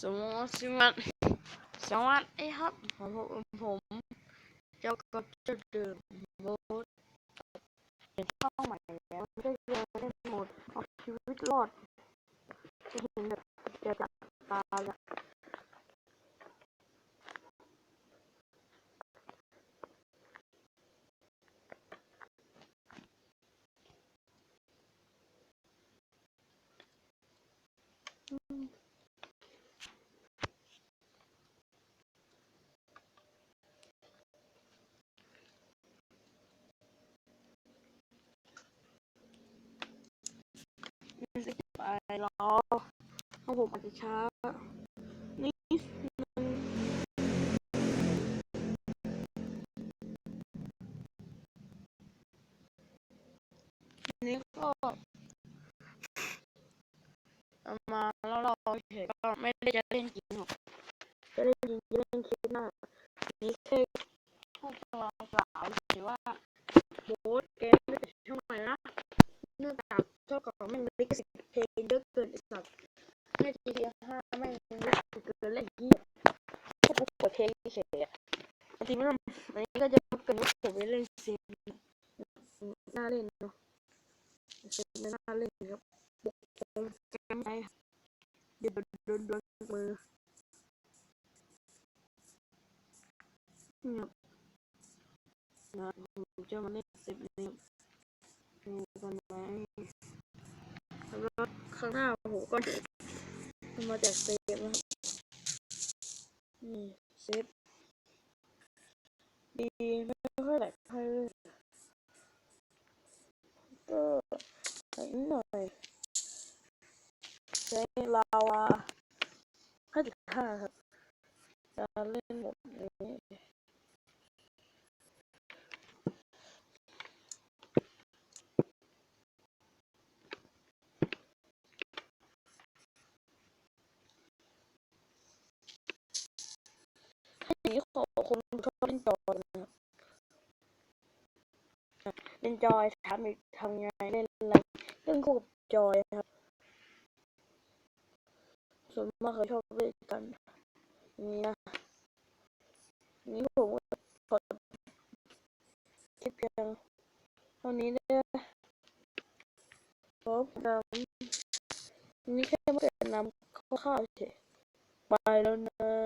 สวัสดีสวัสดีครับผมผมเจ้าก็จะดื่มโบสเป็นช่องใหม่แล้วไม่ได้เจอได้หมดเอาชีวิตรอดจะเห็นแบบจะจับตาล ไปรอเพราะผมอาจจะช้า นี่มันนี่ก็เอามาแล้วเราเฉยก็ไม่ได้จะเล่นจริงหรอกจะเล่นจริงจะเล่นคลิปหน้าอันนี้แค่พูดกลางกล่าวหรือว่าโบสเกมไม่เป็นช่องใหม่นะเนื่องจากช่องเก่าแม่งลิขสิทธิ์เพลงเยอะเกินไอ้สัตว์ แม่ GTA ห้าแม่งลิขสิทธิ์เกินเล่นยี่พวกกดเพลงเฉยๆอะจริงๆแล้วอันนี้ก็จะเกิดว่าผมไปเล่นเซนน่าเล่นเนาะเซนน่าเล่นครับบุกโกงแกมไปเดี๋ยวโดนโดนมือเนี่ยนะผมจะมาเล่นเซฟนี้ดูกันไหมแล้วข้างหน้าผมก็ มาจากเซฟนะครับนี่เซฟดีไม่ค่อยแหลกใครเลยก็ไหนหน่อยใช้ลาวาห้าจุดห้าครับจะเล่นหมดนี้ นีขอคนชอบเล่นจอยนะเล่นจอยถามอีกทำไงเล่นอะไรเล่นคู่กับจอยครับส่วนมากเขาชอบเล่นกันนี่นะนี่ผมขอคลิปเพียงเท่านี้นะขอบนำนี่แค่มาแนะนำคร่าวเฉยไปแล้วนะ